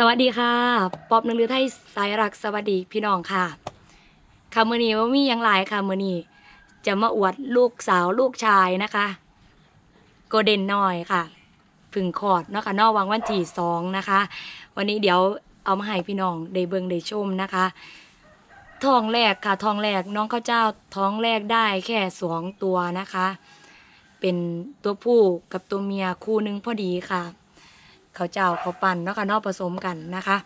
สวัสดีค่ะ ป๊อบนังเรือไทยสายรักสวัสดีพี่น้องค่ะค่ะมือนี้ว่ามีหยังหลายค่ะมือนี้จะมาอวดลูกสาวลูกชายนะคะโกเด้นน้อยค่ะผึ่งคลอดเนาะค่ะนอกวังวันที่สองนะคะ วันนี้เดี๋ยวเอามาให้พี่น้องได้เบิ่งได้ชมนะคะทองแรกค่ะทองแรกน้องข้าวเจ้าท้องแรกได้แค่สองตัวนะคะ เป็นตัวผู้กับตัวเมียคู่หนึงพอดีค่ะ ขาวเจ้าเขาวปั่นเนาะค่ะเนอผสมกันนะคะ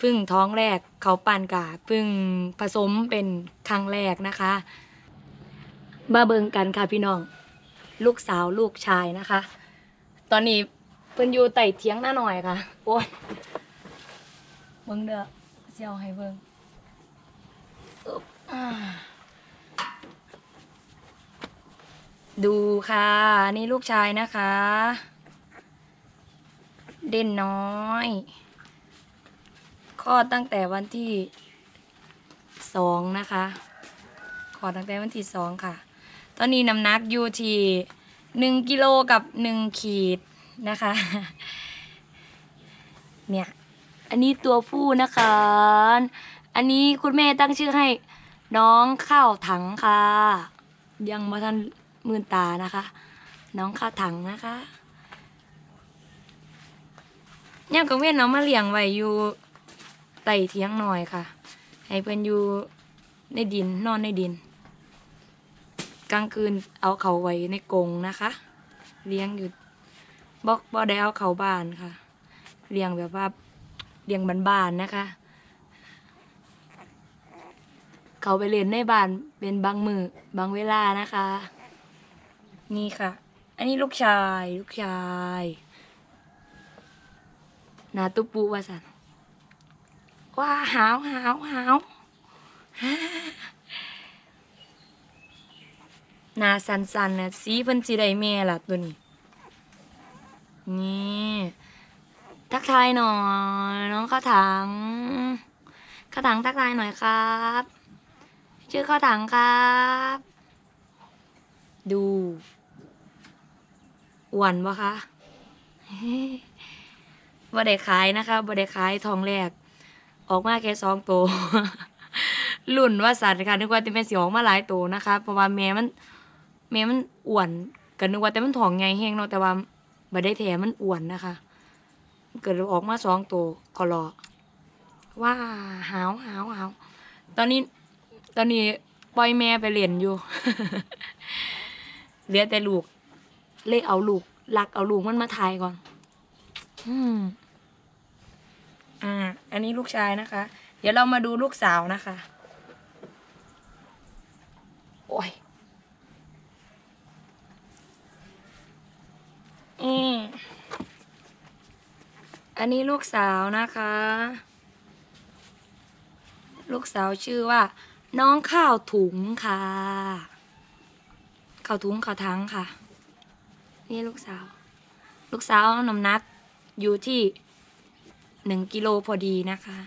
พึ่งท้องแรกเขาปั่นกะพึ่งผสมเป็นครั้งแรกนะคะ มาเบิงกันค่ะพี่น้อง ลูกสาวลูกชายนะคะ ตอนนี้เพิ่นอยู่ไต่เทียงหน้าหน่อยค่ะ โอ้ยเบิงเด้อเสียวให้เบิงอึ๊บอ่าดูค่ะ นี่ลูกชายนะคะ เด่นน้อยคลอดตั้งแต่วันที่สองนะคะคลอดตั้งแต่วันที่สองค่ะ ตอนนี้น้ำหนักอยู่ที่หนึ่งกิโลกับหนึ่งขีดนะคะ เนี่ย อันนี้ตัวผู้นะคะ อันนี้คุณแม่ตั้งชื่อให้น้องข้าวถังค่ะ ยังมาทันมืนตานะคะ น้องข้าวถังนะคะ ย่างกังเว้นเอามาเลี้ยงไว้อยู่ไต่เทียงหน่อยค่ะ ให้เพิ่นอยู่ในดินนอนในดิน กลางคืนเอาเขาไว้ในกรงนะคะ เลี้ยงอยู่บ่บ่ได้เอาเขาบ้านค่ะ เลี้ยงแบบว่าเลี้ยงบ้านๆนะคะ เขาไปเล่นในบ้านเป็นบางมือบางเวลานะคะ นี่ค่ะ อันนี้ลูกชายลูกชาย หนาตุปูว่าสันว้าหาวหาวหาวฮ่าหนาสันสันนะสีเพิ่นสิไดแม่ล่ะตัวนี้ นี่ ทักทายหน่อย น้องข้าวถังข้าวถังทักทายหน่อยครับ ชื่อข้าวถังครับ ดูอ้วนปะคะ บ่ได้ขายนะคะบ่ได้ขายทองแรก ออกมาแค่สองตัวรุ่นว่าสัตว์ค่ะนึกว่าแต่แม่สิออกมาหลายตัวนะคะ เพราะว่าแม่มันแม่มันอ้วนก็นึกว่าแต่มันทองใหญ่แฮงเนาะแต่ว่าบ่ได้แถมันอ้วนนะคะ เกิดออกมาสองตัวก็รอว่าหาวหาวหาวตอนนี้ ตอนนี้ปล่อยแม่ไปเรียนอยู่เหลือแต่ลูก เลยเอาลูกลักเอาลูกมันมาทายก่อน อืม อ่า อันนี้ลูกชายนะคะ เดี๋ยวเรามาดูลูกสาวนะคะ โอ้ย อืม อันนี้ลูกสาวนะคะ ลูกสาวชื่อว่า น้องข้าวถุงค่ะ ข้าวถุงข้าวทั้งค่ะ นี่ลูกสาว ลูกสาวน้ำนักอยู่ที่ หนึ่งกิโลพอดีนะคะ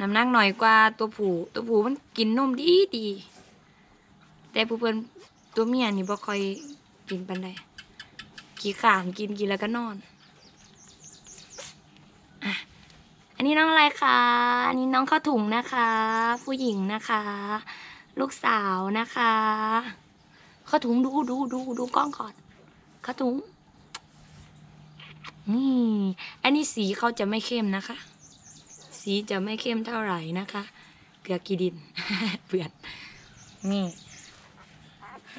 น้ำหนักหน่อยกว่าตัวผูตัวผูมันกินนมดีดีแต่ผู้เพิ่นตัวเมียนี่บ่ค่อยกินปันใดขี้ขานกินกินแล้วก็นอนอันนี้น้องอะไรคะอันนี้น้องข้าวถุงนะคะ ผู้หญิงนะคะ ลูกสาวนะคะข้าวถุงดูดูดูดูกล้องก่อนข้าวถุงนี่ นี้สีเขาจะไม่เข้มนะคะ สีจะไม่เข้มเท่าไหร่นะคะ เกลือกีดินเปื่อนนี่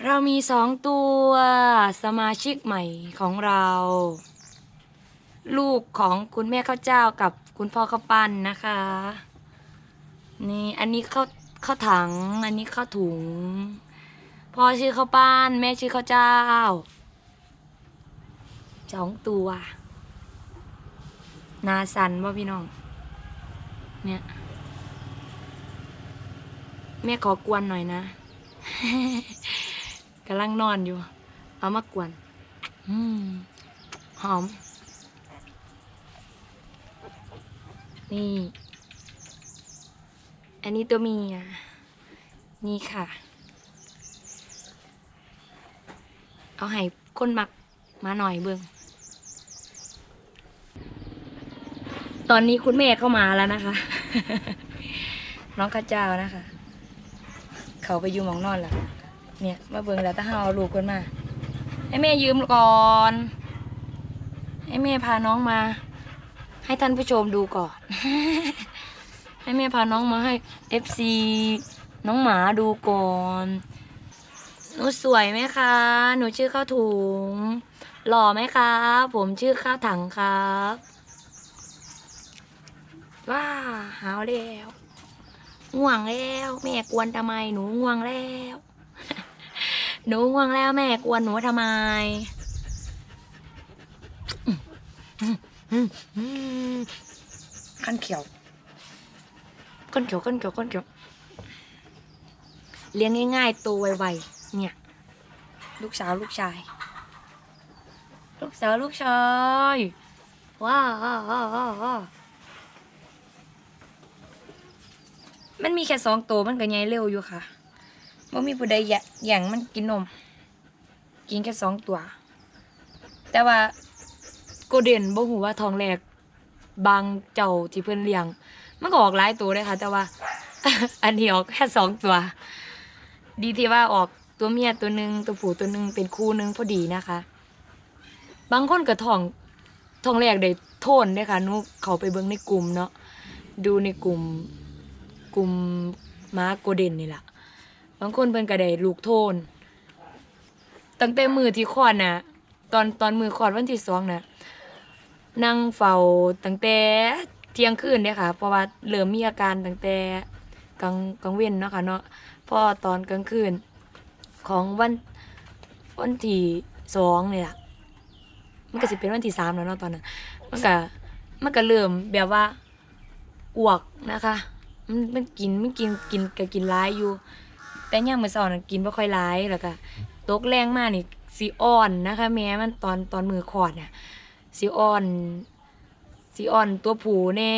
เรามีสองตัวสมาชิกใหม่ของเรา ลูกของคุณแม่ข้าวเจ้ากับคุณพ่อข้าวปั้นนะคะ นี่อันนี้ข้าวข้าวถัง อันนี้ข้าวถุง พ่อชื่อข้าวปั้นแม่ชื่อข้าวเจ้าสองตัว นาสันว่าพี่น้อง เนี่ย แม่ขอกวนหน่อยนะกำลังนอนอยู่ เอามากวนอืมหอม นี่ อันนี้ตัวเมียนี่ค่ะ เอาให้คนมักมาหน่อยเบิ่ง ตอนนี้คุณแม่เข้ามาแล้วนะคะ น้องข้าเจ้านะคะ เขาไปอยู่หมองนอนแล้วเนี่ย มาเบิ่งแล้วถ้าเฮาเอาลูกคนมา ให้แม่ยืมก่อน ให้แม่พาน้องมา ให้ท่านผู้ชมดูก่อน ให้แม่พาน้องมาให้ FC น้องหมาดูก่อนหนูสวยไหมคะ หนูชื่อข้าวถุง หล่อไหมคะ ผมชื่อข้าวถังครับ ว้าหาวแล้วง่วงแล้ว แม่กวนทำไมหนูง่วงแล้ว หนูง่วงแล้วแม่กวนหนูทำไมขั้นเขียวขั้นเขียวขั้นเขียวขั้นเขียวเลี้ยงง่ายๆโตวไวๆเนี่ย ลูกสาวลูกชาย ลูกสาวลูกชายว้าวว้าวว้าวว้าวว้าว มันมีแค่สองตัวมันก็ใหญ่เร็วอยู่ค่ะว่มีผู้ใดแยะแย่งมันกินนม กินแค่สองตัว แต่ว่าโกเด่นบ่หูว่าทองแรกบางเจ้าที่เพิ่นเลี้ยง มันก็ออกหลายตัวเลยค่ะ แต่ว่า อันนี้ออกแค่สองตัว ดีที่ว่าออกตัวเมียตัวหนึ่งตัวผู้ตัวหนึ่งเป็นคู่หนึ่งพอดีนะคะ บางคนก็ทองทองแรกได้โทนเด้ค่ะนุเขาไปเบิ่งในกลุ่มเนาะดูในกลุ่ม กลุ่มม้าโกเดนนี่แหละบางคนเพิ่นก็ได้ลูกโทน ตั้งแต่มือที่คลอดนะตอนตอนมือคลอดวันที่สองนะนั่งเฝ้าตั้งแต่เที่ยงคืนเนี่ยค่ะ เพราะว่าเริ่มมีอาการตั้งแต่กลางกลางเว้นเนาะค่ะเนาะพอตอนกลางคืนของวันวันที่สองเนี่ยล่ะมันก็สิเป็นวันที่สามแล้วเนาะตอนนั้นมันก็มันก็เริ่มแบบว่าอ้วกนะคะ มันมันกินมันกินกินก็กินร้ายอยู่ แต่ย่างมือเช้าน่ะกินบ่ค่อยร้ายแล้วก็ตกแรงมากนี่สิอ่อนนะคะ แม้มันตอนตอนมือคลอดน่ะสีอ่อนสีอ่อนตัวผูแน่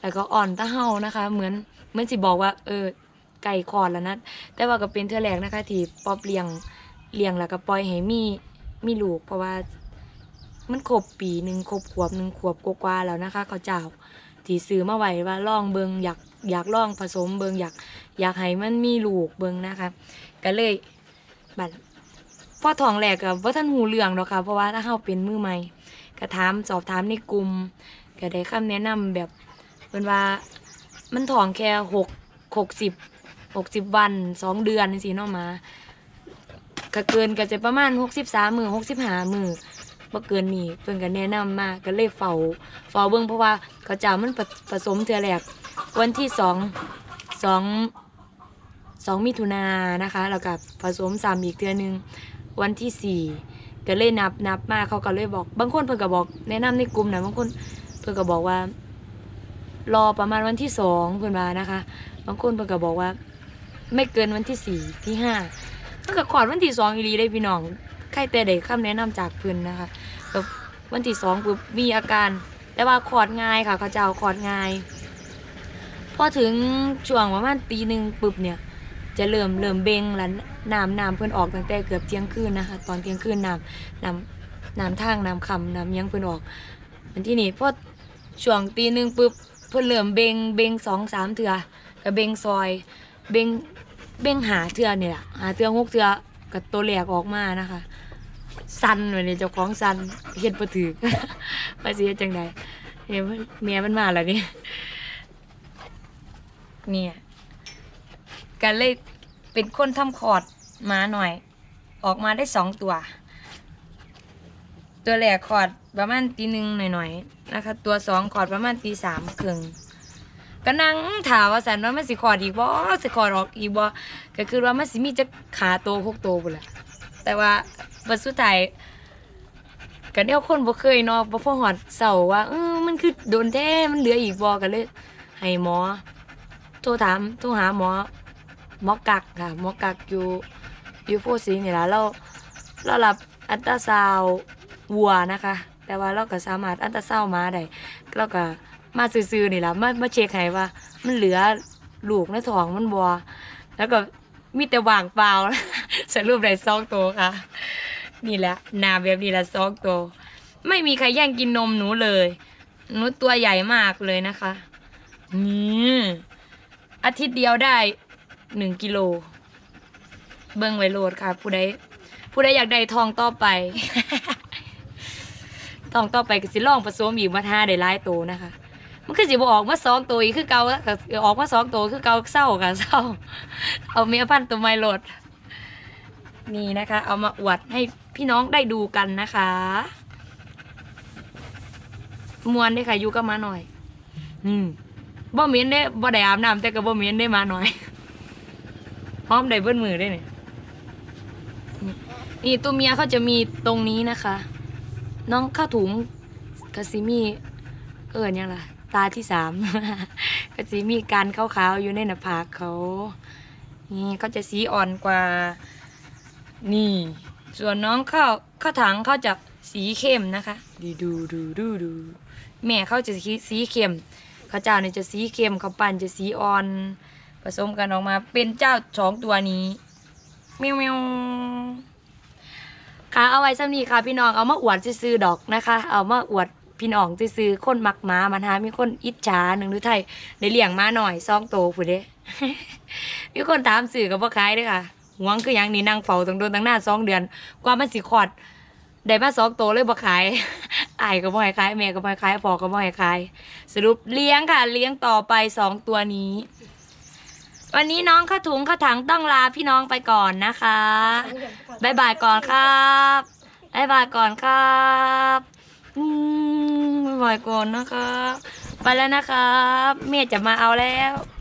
แล้วก็อ่อนตะเฮานะคะ เหมือนเหมือนสิบอกว่า เออไก่คลอดแล้วนะแต่ว่าก็เป็นเทือแรกนะคะ ที่ปอบเลี้ยงเลี้ยงแล้วก็ปล่อยให้มีมีลูกเพราะว่ามันครบปีหนึ่งครบขวบหนึ่งขวบกว่าแล้วนะคะเขาเจ้า ที่ซื้อมาไว้ว่าลองเบิงอยากอยากลองผสมเบิงอยากอยากให้มันมีลูกเบิงนะคะก็เลยบัดพ่อทองแรกกับว่าท่านหูเรื่องหรอกค่ะเพราะว่าถ้าเฮาเป็นมือใหม่ก็ถามสอบถามในกลุ่มก็ได้คำแนะนำแบบเพิ่นว่ามันทองแค่หกหกสิบหกสิบวันสองเดือนสิเนาะมาก็เกินก็จะประมาณหกสิบสามมือหกสิบห้ามือ บ่เกินนี้เพิ่นก็แนะนำมาก็เลยเฝ้าเฝ้าเบิ่งเพราะว่าเขาเจ้ามันผสมเทื่อแรกวันที่สองสองสองมิถุนายนนะคะแล้วก็ผสมซ้ำอีกเทื่อนึงวันที่สี่ก็เลยนับนับมาเขาก็เลยบอก บางคนเพิ่นก็บอกแนะนำในกลุ่มนะบางคนเพิ่นก็บอกว่า รอประมาณวันที่สองเพิ่นว่านะคะ บางคนเพิ่นก็บอกว่า ไม่เกินวันที่สี่ที่ห้าเพิ่นก็ขอดวันที่สองอีหลีได้พี่น้องใครแต่ได้คำแนะนำจากเพิ่นนะคะ ก็วันที่สองปุ๊บมีอาการ แต่ว่าขอดง่ายค่ะเขาเจ้าขอดง่าย พอถึงช่วงประมาณตีหนึ่งปุ๊บเนี่ย จะเริ่มเริ่มเบงแล้วน้ำน้ำเพิ่นออกตั้งแต่เกือบเที่ยงคืนนะคะ ตอนเที่ยงคืนน้ำน้ำน้ำทางน้ำคำน้ำยังเพิ่นออกอันที่นี่พอช่วงตีหนึ่งปุ๊บเพิ่นเริ่มเบงเบงสองสามเถื่อกับเบงซอย เบงเบงหาเถื่อนี่แหละหาเถื่อหกเถื่อกับตัวแหลกออกมานะคะ สันวันนี้เจ้าของสันเฮ็ดบ่ถือว่าสิเฮ็ดจังไดเฮ้ยมันเมียมันมาแล้วนี่เนี่ยก็เลยเป็นคนทำคอร์ดมาหน่อย ออกมาได้สองตัว ตัวแรกคอร์ดประมาณตีหนึ่งหน่อยๆนะคะ ตัวสองคอร์ดประมาณตีสามครึ่งก็นั่งถามว่าสันว่ามันสิคอร์ดอีกบ่สิคอร์ดออกอีกบ่ก็คือว่ามันสิมีจะขาโตหกโตพุ่นแหละ แต่ว่าบัดสุดท้ายก็เดี๋ยวคนบ่เคยเนาะบ่พอหอดเสาว่าเออมันคือโดนแท้มันเหลืออีกบ่ก็เลยให้หมอ โทรถามโทรหาหมอหมอกักค่ะหมอกักอยู่อยู่โพสีนี่ล่ะเราเรารับอัลตราซาววัวนะคะ แต่ว่าเราก็สามารถอัลตราซาวด์หมาได้เราก็มาซื่อๆนี่ล่ะมามาเช็คให้ว่า มันเหลือลูกในท้องมันบ่แล้วก็มีแต่ว่างเปล่า สรุปได้สองตัวค่ะ นี่แหละนาแบบนี้ละสองตัวไม่มีใครแย่งกินนมหนูเลย หนูตัวใหญ่มากเลยนะคะนี่อาทิตย์เดียวได้หนึ่งกิโล เบิ้งไวโหลดค่ะ ผู้ใดผู้ใดอยากได้ทองต่อไปทองต่อไปก็สิล่องผสมอีกมาทาได้หลายโตวนะคะ มันคือสิบออกมาสองตัวอีกคือเก่าออกมาสองตัวคือเก่าเศร้าค่ะเศร้า เอาเมียพันตัวไม่โหลด นี่นะคะ เอามาอวดให้พี่น้องได้ดูกันนะคะมวนได้ค่ะยูกับมาหน่อย อืมบ่เหม็นได้บ่ได้อาบน้ำแต่ก็บ่เหม็นได้มาหน่อยหอมได้เบิ้มือได้เนี่ยนี่ตัวเมียเขาจะมีตรงนี้นะคะ น้องข้าวถุงกะซิมีเอิญยังล่ะ ตาที่สามกะซิมีการขาวๆอยู่ในหน้าผากเขา นี่เขาจะสีอ่อนกว่า นี่ ส่วนน้องข้าวข้าวถังเขาจะสีเข้มนะคะ ดูดูดูดูดูแม่เขาจะสีสีเข้มข้าวเจ้าเนี่ยจะสีเข้มข้าวปั้นจะสีอ่อน ผสมกันออกมาเป็นเจ้าสองตัวนี้เมียวเมียวค่ะเอาไว้สำนีค่ะพี่น้องเอามาอวดซื้อๆดอกนะคะ เอามาอวดพี่น้องซื้อๆคนมักหมามันหามีคนอิจฉาหนึ่งหรือไทยได้เลี้ยงมาหน่อยซองโตผู้เด้มีคนถามสื่อกับพ่อขายเด้วยค่ะ หวงคือหยังนี่นั่งเฝ้าตั้งโดนตั้งหน้าสองเดือน กว่ามันสิขอดได้มาสองโตเลยบ่ขายอายก็บ่ให้ขายแม่ก็บ่ให้ขายพ่อก็บ่ให้ขาย สรุปเลี้ยงค่ะ เลี้ยงต่อไปสองตัวนี้ วันนี้น้องข้าถุงข้าถังต้องลาพี่น้องไปก่อนนะคะบายบายก่อนครับบายบายก่อนครับบายบายก่อนนะครับไปแล้วนะครับเมียจะมาเอาแล้ว